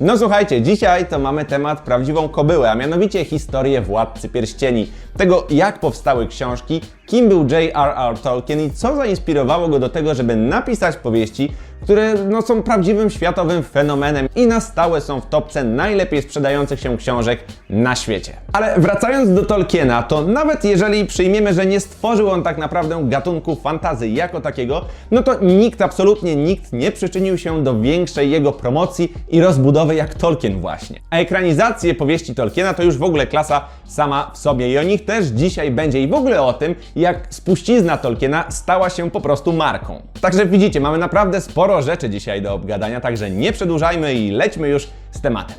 No słuchajcie, dzisiaj to mamy temat prawdziwą kobyłę, a mianowicie historię Władcy Pierścieni. Tego, jak powstały książki, kim był J.R.R. Tolkien i co zainspirowało go do tego, żeby napisać powieści, które no, są prawdziwym światowym fenomenem i na stałe są w topce najlepiej sprzedających się książek na świecie. Ale wracając do Tolkiena, to nawet jeżeli przyjmiemy, że nie stworzył on tak naprawdę gatunku fantazy jako takiego, no to nikt, absolutnie nikt nie przyczynił się do większej jego promocji i rozbudowy jak Tolkien właśnie. A ekranizacje powieści Tolkiena to już w ogóle klasa sama w sobie i o nich też dzisiaj będzie i w ogóle o tym, jak spuścizna Tolkiena stała się po prostu marką. Także widzicie, mamy naprawdę sporo rzeczy dzisiaj do obgadania, także nie przedłużajmy i lećmy już z tematem.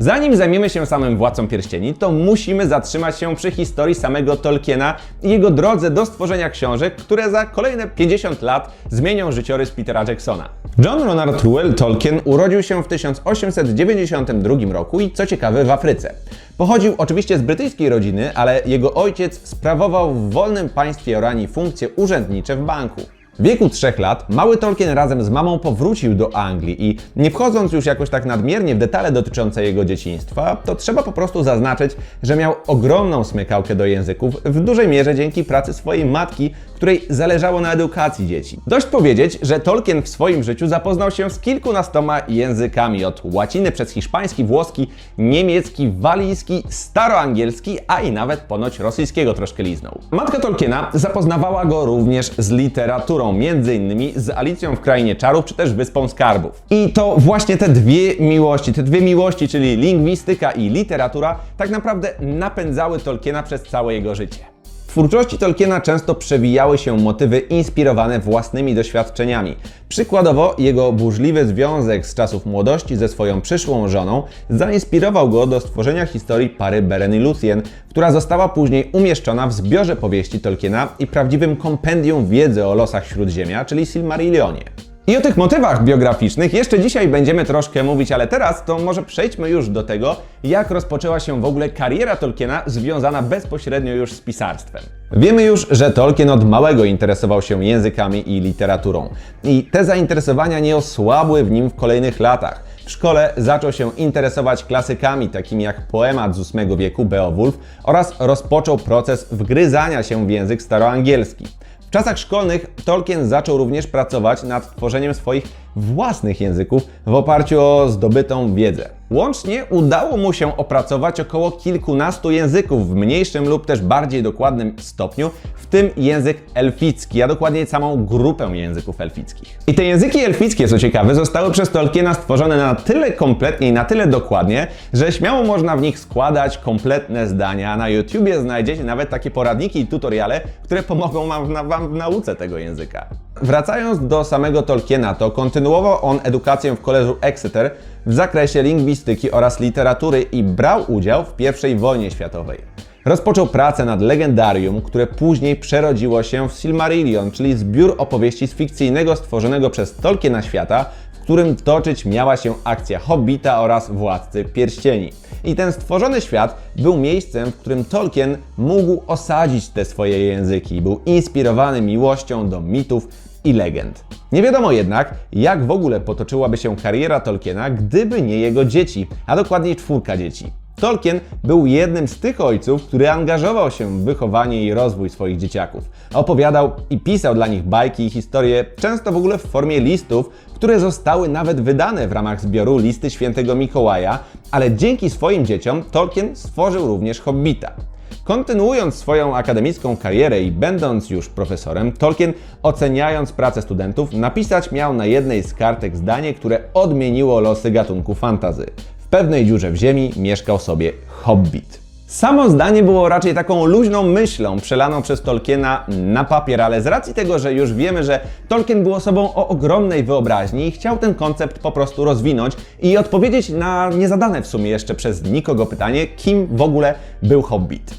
Zanim zajmiemy się samym Władcą Pierścieni, to musimy zatrzymać się przy historii samego Tolkiena i jego drodze do stworzenia książek, które za kolejne 50 lat zmienią życiorys Petera Jacksona. John Ronald Reuel Tolkien urodził się w 1892 roku i co ciekawe w Afryce. Pochodził oczywiście z brytyjskiej rodziny, ale jego ojciec sprawował w wolnym państwie Oranii funkcje urzędnicze w banku. W wieku trzech lat mały Tolkien razem z mamą powrócił do Anglii i nie wchodząc już jakoś tak nadmiernie w detale dotyczące jego dzieciństwa, to trzeba po prostu zaznaczyć, że miał ogromną smykałkę do języków, w dużej mierze dzięki pracy swojej matki, której zależało na edukacji dzieci. Dość powiedzieć, że Tolkien w swoim życiu zapoznał się z kilkunastoma językami, od łaciny przez hiszpański, włoski, niemiecki, walijski, staroangielski, a i nawet ponoć rosyjskiego troszkę liznął. Matka Tolkiena zapoznawała go również z literaturą, między innymi z Alicją w Krainie Czarów, czy też Wyspą Skarbów. I to właśnie te dwie miłości, te dwie miłości, czyli lingwistyka i literatura, tak naprawdę napędzały Tolkiena przez całe jego życie. Twórczości Tolkiena często przewijały się motywy inspirowane własnymi doświadczeniami. Przykładowo, jego burzliwy związek z czasów młodości ze swoją przyszłą żoną zainspirował go do stworzenia historii pary Beren i Luthien, która została później umieszczona w zbiorze powieści Tolkiena i prawdziwym kompendium wiedzy o losach Śródziemia, czyli Silmarillionie. I o tych motywach biograficznych jeszcze dzisiaj będziemy troszkę mówić, ale teraz to może przejdźmy już do tego, jak rozpoczęła się w ogóle kariera Tolkiena związana bezpośrednio już z pisarstwem. Wiemy już, że Tolkien od małego interesował się językami i literaturą. I te zainteresowania nie osłabły w nim w kolejnych latach. W szkole zaczął się interesować klasykami takimi jak poemat z VIII wieku Beowulf oraz rozpoczął proces wgryzania się w język staroangielski. W czasach szkolnych Tolkien zaczął również pracować nad tworzeniem swoich własnych języków w oparciu o zdobytą wiedzę. Łącznie udało mu się opracować około kilkunastu języków w mniejszym lub też bardziej dokładnym stopniu, w tym język elficki, a dokładniej całą grupę języków elfickich. I te języki elfickie, co ciekawe, zostały przez Tolkiena stworzone na tyle kompletnie i na tyle dokładnie, że śmiało można w nich składać kompletne zdania. Na YouTubie znajdziecie nawet takie poradniki i tutoriale, które pomogą wam, na, wam w nauce tego języka. Wracając do samego Tolkiena, to kontynuował on edukację w Koleżu Exeter w zakresie lingwistyki oraz literatury i brał udział w I wojnie światowej. Rozpoczął pracę nad legendarium, które później przerodziło się w Silmarillion, czyli zbiór opowieści z fikcyjnego stworzonego przez Tolkiena świata, w którym toczyć miała się akcja Hobbita oraz Władcy Pierścieni. I ten stworzony świat był miejscem, w którym Tolkien mógł osadzić te swoje języki. Był inspirowany miłością do mitów i legend. Nie wiadomo jednak, jak w ogóle potoczyłaby się kariera Tolkiena, gdyby nie jego dzieci, a dokładniej czwórka dzieci. Tolkien był jednym z tych ojców, który angażował się w wychowanie i rozwój swoich dzieciaków. Opowiadał i pisał dla nich bajki i historie, często w ogóle w formie listów, które zostały nawet wydane w ramach zbioru Listy Świętego Mikołaja, ale dzięki swoim dzieciom Tolkien stworzył również Hobbita. Kontynuując swoją akademicką karierę i będąc już profesorem, Tolkien, oceniając pracę studentów, napisać miał na jednej z kartek zdanie, które odmieniło losy gatunku fantazy. W pewnej dziurze w ziemi mieszkał sobie hobbit. Samo zdanie było raczej taką luźną myślą przelaną przez Tolkiena na papier, ale z racji tego, że już wiemy, że Tolkien był osobą o ogromnej wyobraźni i chciał ten koncept po prostu rozwinąć i odpowiedzieć na niezadane w sumie jeszcze przez nikogo pytanie, kim w ogóle był hobbit.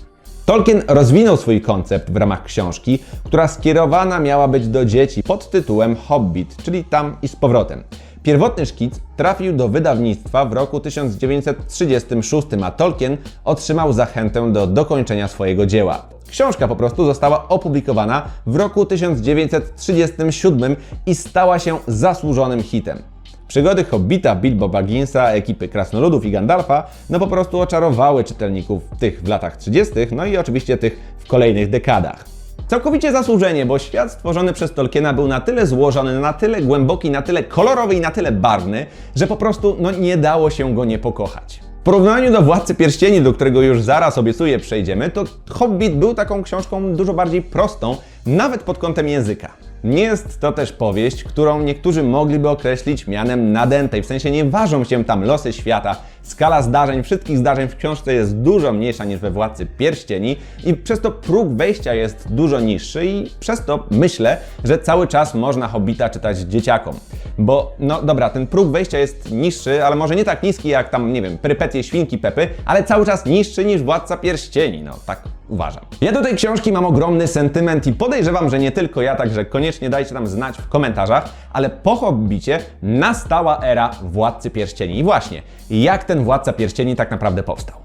Tolkien rozwinął swój koncept w ramach książki, która skierowana miała być do dzieci pod tytułem Hobbit, czyli tam i z powrotem. Pierwotny szkic trafił do wydawnictwa w roku 1936, a Tolkien otrzymał zachętę do dokończenia swojego dzieła. Książka po prostu została opublikowana w roku 1937 i stała się zasłużonym hitem. Przygody Hobbita, Bilbo Bagginsa, ekipy Krasnoludów i Gandalfa no po prostu oczarowały czytelników tych w latach 30., no i oczywiście tych w kolejnych dekadach. Całkowicie zasłużenie, bo świat stworzony przez Tolkiena był na tyle złożony, na tyle głęboki, na tyle kolorowy i na tyle barwny, że po prostu no, nie dało się go nie pokochać. W porównaniu do Władcy Pierścieni, do którego już zaraz obiecuję przejdziemy, to Hobbit był taką książką dużo bardziej prostą, nawet pod kątem języka. Nie jest to też powieść, którą niektórzy mogliby określić mianem nadętej, w sensie nie ważą się tam losy świata. Skala zdarzeń, wszystkich zdarzeń w książce jest dużo mniejsza niż we Władcy Pierścieni i przez to próg wejścia jest dużo niższy i przez to myślę, że cały czas można Hobbita czytać dzieciakom. Bo, no dobra, ten próg wejścia jest niższy, ale może nie tak niski jak tam, nie wiem, perypetie świnki Pepy, ale cały czas niższy niż Władca Pierścieni, no tak uważam. Ja do tej książki mam ogromny sentyment i podejrzewam, że nie tylko ja, także koniecznie dajcie nam znać w komentarzach, ale po Hobbicie nastała era Władcy Pierścieni. I właśnie, jak Władca Pierścieni tak naprawdę powstał?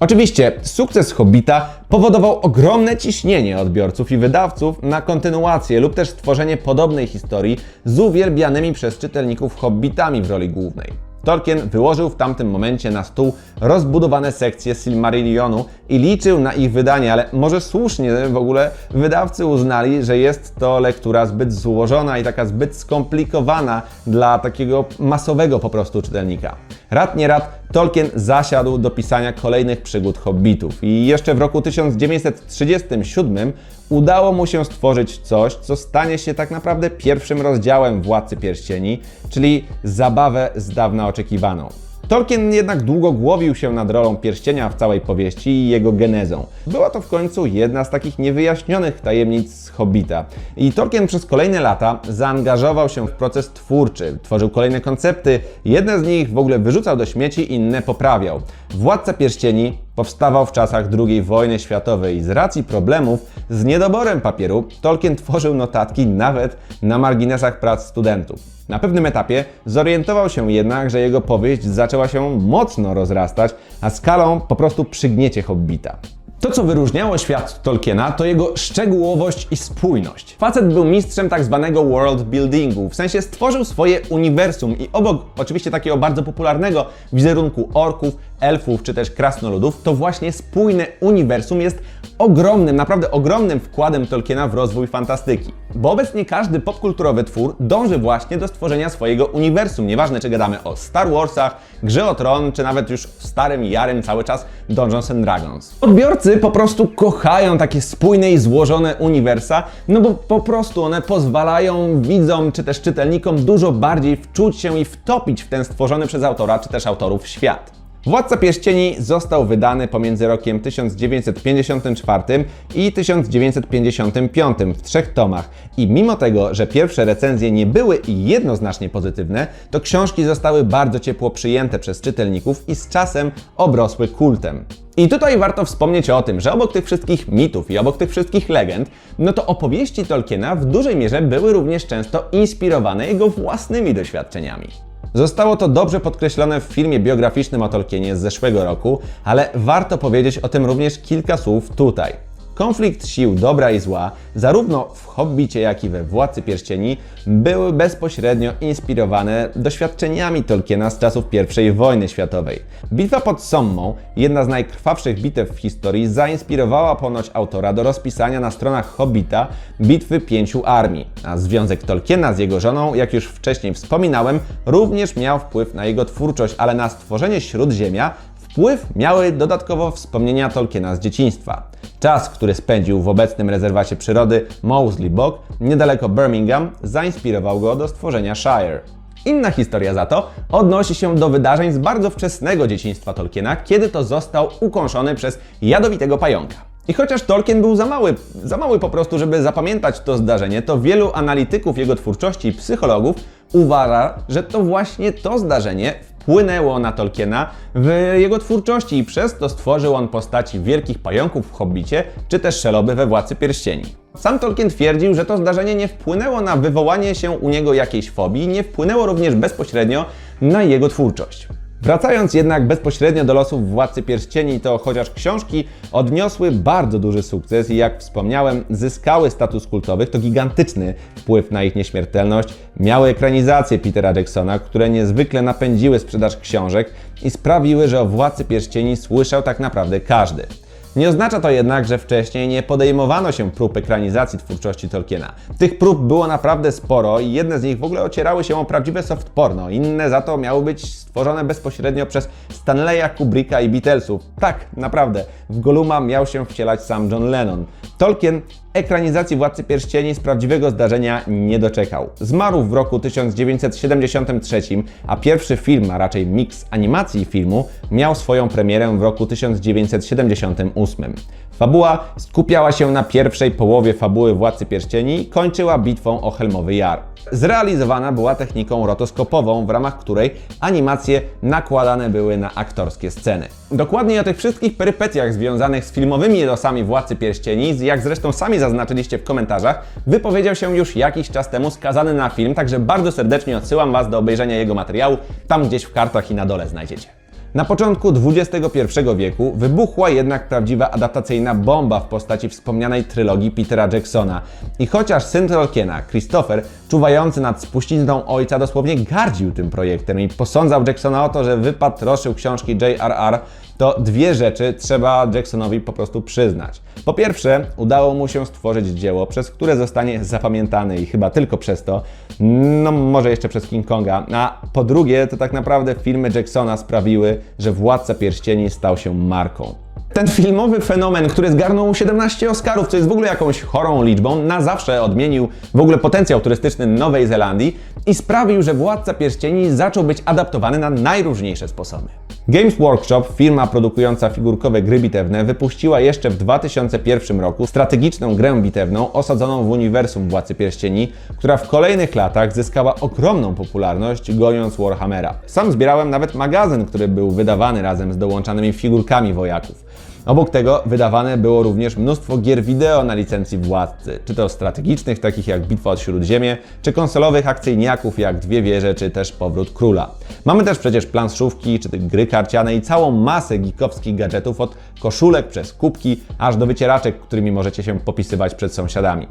Oczywiście sukces Hobbita powodował ogromne ciśnienie odbiorców i wydawców na kontynuację lub też stworzenie podobnej historii z uwielbianymi przez czytelników hobbitami w roli głównej. Tolkien wyłożył w tamtym momencie na stół rozbudowane sekcje Silmarillionu i liczył na ich wydanie, ale może słusznie w ogóle wydawcy uznali, że jest to lektura zbyt złożona i taka zbyt skomplikowana dla takiego masowego po prostu czytelnika. Rad nie rad, Tolkien zasiadł do pisania kolejnych przygód hobbitów i jeszcze w roku 1937 udało mu się stworzyć coś, co stanie się tak naprawdę pierwszym rozdziałem Władcy Pierścieni, czyli zabawę z dawna oczekiwaną. Tolkien jednak długo głowił się nad rolą pierścienia w całej powieści i jego genezą. Była to w końcu jedna z takich niewyjaśnionych tajemnic Hobbita. I Tolkien przez kolejne lata zaangażował się w proces twórczy, tworzył kolejne koncepty, jedne z nich w ogóle wyrzucał do śmieci, inne poprawiał. Władca Pierścieni powstawał w czasach II wojny światowej i z racji problemów z niedoborem papieru Tolkien tworzył notatki nawet na marginesach prac studentów. Na pewnym etapie zorientował się jednak, że jego powieść zaczęła się mocno rozrastać, a skalą po prostu przygniecie Hobbita. To, co wyróżniało świat Tolkiena, to jego szczegółowość i spójność. Facet był mistrzem tak zwanego world buildingu, w sensie stworzył swoje uniwersum i obok oczywiście takiego bardzo popularnego wizerunku orków, elfów czy też krasnoludów, to właśnie spójne uniwersum jest ogromnym, naprawdę ogromnym wkładem Tolkiena w rozwój fantastyki. Bo obecnie każdy popkulturowy twór dąży właśnie do stworzenia swojego uniwersum. Nieważne, czy gadamy o Star Warsach, Grze o Tron, czy nawet już starym, jarym cały czas Dungeons and Dragons. Odbiorcy po prostu kochają takie spójne i złożone uniwersa, no bo po prostu one pozwalają widzom, czy też czytelnikom dużo bardziej wczuć się i wtopić w ten stworzony przez autora, czy też autorów świat. Władca Pierścieni został wydany pomiędzy rokiem 1954 i 1955 w trzech tomach i mimo tego, że pierwsze recenzje nie były jednoznacznie pozytywne, to książki zostały bardzo ciepło przyjęte przez czytelników i z czasem obrosły kultem. I tutaj warto wspomnieć o tym, że obok tych wszystkich mitów i obok tych wszystkich legend, no to opowieści Tolkiena w dużej mierze były również często inspirowane jego własnymi doświadczeniami. Zostało to dobrze podkreślone w filmie biograficznym o Tolkienie z zeszłego roku, ale warto powiedzieć o tym również kilka słów tutaj. Konflikt sił dobra i zła, zarówno w Hobbicie, jak i we Władcy Pierścieni, były bezpośrednio inspirowane doświadczeniami Tolkiena z czasów I wojny światowej. Bitwa pod Sommą, jedna z najkrwawszych bitew w historii, zainspirowała ponoć autora do rozpisania na stronach Hobbita bitwy pięciu armii, a związek Tolkiena z jego żoną, jak już wcześniej wspominałem, również miał wpływ na jego twórczość, ale na stworzenie Śródziemia Wpływ miały dodatkowo wspomnienia Tolkiena z dzieciństwa. Czas, który spędził w obecnym rezerwacie przyrody Moseley Bog, niedaleko Birmingham, zainspirował go do stworzenia Shire. Inna historia za to odnosi się do wydarzeń z bardzo wczesnego dzieciństwa Tolkiena, kiedy to został ukąszony przez jadowitego pająka. I chociaż Tolkien był za mały, za mały po prostu, żeby zapamiętać to zdarzenie, to wielu analityków jego twórczości i psychologów uważa, że to właśnie to zdarzenie wpłynęło na Tolkiena w jego twórczości i przez to stworzył on postaci wielkich pająków w Hobbicie, czy też szeloby we Władcy Pierścieni. Sam Tolkien twierdził, że to zdarzenie nie wpłynęło na wywołanie się u niego jakiejś fobii, nie wpłynęło również bezpośrednio na jego twórczość. Wracając jednak bezpośrednio do losów Władcy Pierścieni, to chociaż książki odniosły bardzo duży sukces i jak wspomniałem, zyskały status kultowych, to gigantyczny wpływ na ich nieśmiertelność miały ekranizacje Petera Jacksona, które niezwykle napędziły sprzedaż książek i sprawiły, że o Władcy Pierścieni słyszał tak naprawdę każdy. Nie oznacza to jednak, że wcześniej nie podejmowano się prób ekranizacji twórczości Tolkiena. Tych prób było naprawdę sporo i jedne z nich w ogóle ocierały się o prawdziwe soft porno, inne za to miały być stworzone bezpośrednio przez Stanleya Kubricka i Beatlesów. Tak, naprawdę, w Goluma miał się wcielać sam John Lennon. Tolkien ekranizacji Władcy Pierścieni z prawdziwego zdarzenia nie doczekał. Zmarł w roku 1973, a pierwszy film, a raczej miks animacji i filmu, miał swoją premierę w roku 1978. Fabuła skupiała się na pierwszej połowie fabuły Władcy Pierścieni i kończyła bitwą o Helmowy Jar. Zrealizowana była techniką rotoskopową, w ramach której animacje nakładane były na aktorskie sceny. Dokładniej o tych wszystkich perypetiach związanych z filmowymi losami Władcy Pierścieni, jak zresztą sami zaznaczyliście w komentarzach, wypowiedział się już jakiś czas temu skazany na film, także bardzo serdecznie odsyłam Was do obejrzenia jego materiału, tam gdzieś w kartach i na dole znajdziecie. Na początku XXI wieku wybuchła jednak prawdziwa adaptacyjna bomba w postaci wspomnianej trylogii Petera Jacksona. I chociaż syn Tolkiena, Christopher, czuwający nad spuścizną ojca, dosłownie gardził tym projektem i posądzał Jacksona o to, że wypatroszył książki J.R.R., to dwie rzeczy trzeba Jacksonowi po prostu przyznać. Po pierwsze, udało mu się stworzyć dzieło, przez które zostanie zapamiętany i chyba tylko przez to, no może jeszcze przez King Konga, a po drugie, to tak naprawdę filmy Jacksona sprawiły, że Władca Pierścieni stał się marką. Ten filmowy fenomen, który zgarnął 17 Oscarów, co jest w ogóle jakąś chorą liczbą, na zawsze odmienił w ogóle potencjał turystyczny Nowej Zelandii i sprawił, że Władca Pierścieni zaczął być adaptowany na najróżniejsze sposoby. Games Workshop, firma produkująca figurkowe gry bitewne, wypuściła jeszcze w 2001 roku strategiczną grę bitewną osadzoną w uniwersum Władcy Pierścieni, która w kolejnych latach zyskała ogromną popularność, goniąc Warhammera. Sam zbierałem nawet magazyn, który był wydawany razem z dołączanymi figurkami wojaków. Obok tego wydawane było również mnóstwo gier wideo na licencji Władcy, czy to strategicznych, takich jak Bitwa od Śródziemie, czy konsolowych akcyjniaków jak Dwie Wieże, czy też Powrót Króla. Mamy też przecież planszówki, czy gry karciane i całą masę geekowskich gadżetów od koszulek przez kubki, aż do wycieraczek, którymi możecie się popisywać przed sąsiadami.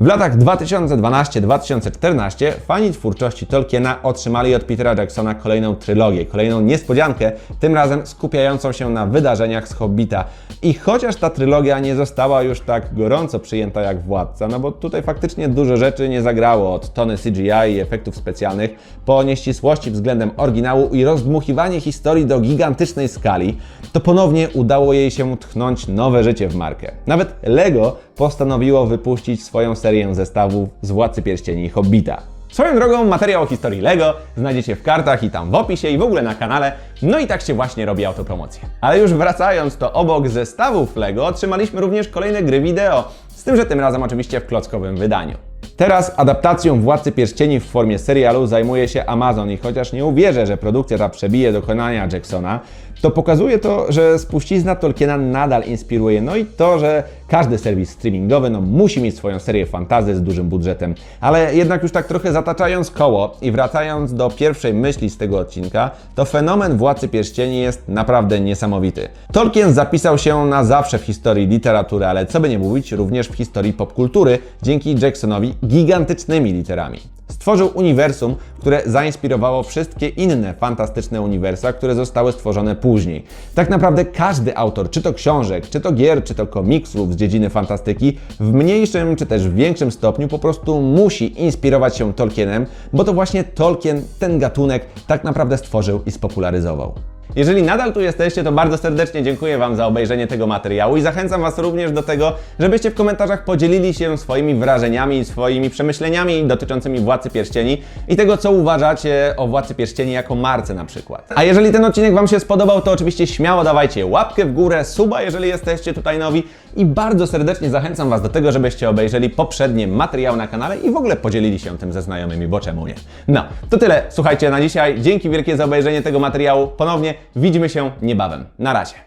W latach 2012-2014 fani twórczości Tolkiena otrzymali od Petera Jacksona kolejną trylogię, kolejną niespodziankę, tym razem skupiającą się na wydarzeniach z Hobbita. I chociaż ta trylogia nie została już tak gorąco przyjęta jak Władca, no bo tutaj faktycznie dużo rzeczy nie zagrało, od tony CGI i efektów specjalnych, po nieścisłości względem oryginału i rozdmuchiwanie historii do gigantycznej skali, to ponownie udało jej się tchnąć nowe życie w markę. Nawet Lego postanowiło wypuścić swoją serię zestawów z Władcy Pierścieni Hobbita. Swoją drogą materiał o historii LEGO znajdziecie w kartach i tam w opisie i w ogóle na kanale. No i tak się właśnie robi autopromocję. Ale już wracając, to obok zestawów LEGO otrzymaliśmy również kolejne gry wideo. Z tym, że tym razem oczywiście w klockowym wydaniu. Teraz adaptacją Władcy Pierścieni w formie serialu zajmuje się Amazon i chociaż nie uwierzę, że produkcja ta przebije dokonania Jacksona, to pokazuje to, że spuścizna Tolkiena nadal inspiruje. No i to, że każdy serwis streamingowy no, musi mieć swoją serię fantazy z dużym budżetem. Ale jednak już tak trochę zataczając koło i wracając do pierwszej myśli z tego odcinka, to fenomen Władcy Pierścieni jest naprawdę niesamowity. Tolkien zapisał się na zawsze w historii literatury, ale co by nie mówić, również w historii popkultury, dzięki Jacksonowi gigantycznymi literami. Stworzył uniwersum, które zainspirowało wszystkie inne fantastyczne uniwersa, które zostały stworzone później. Tak naprawdę każdy autor, czy to książek, czy to gier, czy to komiksów z dziedziny fantastyki, w mniejszym czy też większym stopniu po prostu musi inspirować się Tolkienem, bo to właśnie Tolkien ten gatunek tak naprawdę stworzył i spopularyzował. Jeżeli nadal tu jesteście, to bardzo serdecznie dziękuję Wam za obejrzenie tego materiału i zachęcam Was również do tego, żebyście w komentarzach podzielili się swoimi wrażeniami, swoimi przemyśleniami dotyczącymi Władcy Pierścieni i tego, co uważacie o Władcy Pierścieni jako marce na przykład. A jeżeli ten odcinek Wam się spodobał, to oczywiście śmiało dawajcie łapkę w górę, suba, jeżeli jesteście tutaj nowi i bardzo serdecznie zachęcam Was do tego, żebyście obejrzeli poprzednie materiały na kanale i w ogóle podzielili się tym ze znajomymi, bo czemu nie? No, to tyle, słuchajcie, na dzisiaj. Dzięki wielkie za obejrzenie tego materiału. Ponownie widzimy się niebawem. Na razie.